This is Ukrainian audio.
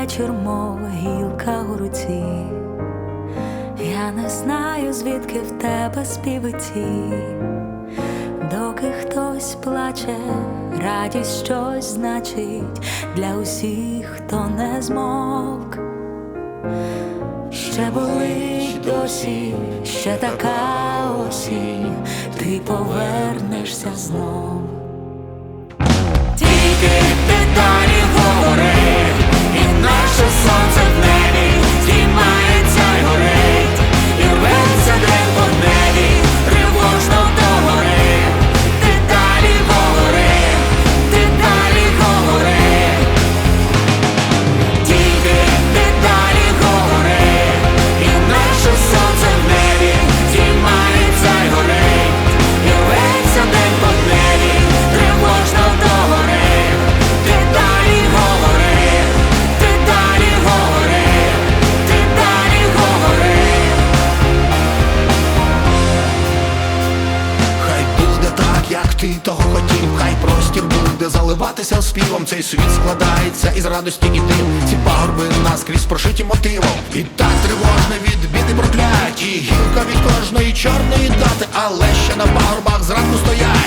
вечір, мов гілка у руці. Я не знаю, звідки в тебе співиці, доки хтось плаче, радість щось значить для усіх, хто не змовк. Ще болить досі, ще така осінь, ти повернешся знов. Ти того хотів, хай простір буде заливатися співом. Цей світ складається із радості і див. Ці пагорби наскрізь прошиті мотивом. І так тривожне від біди прокляті. Гілка від кожної чорної дати, але ще на пагорбах зранку стоять.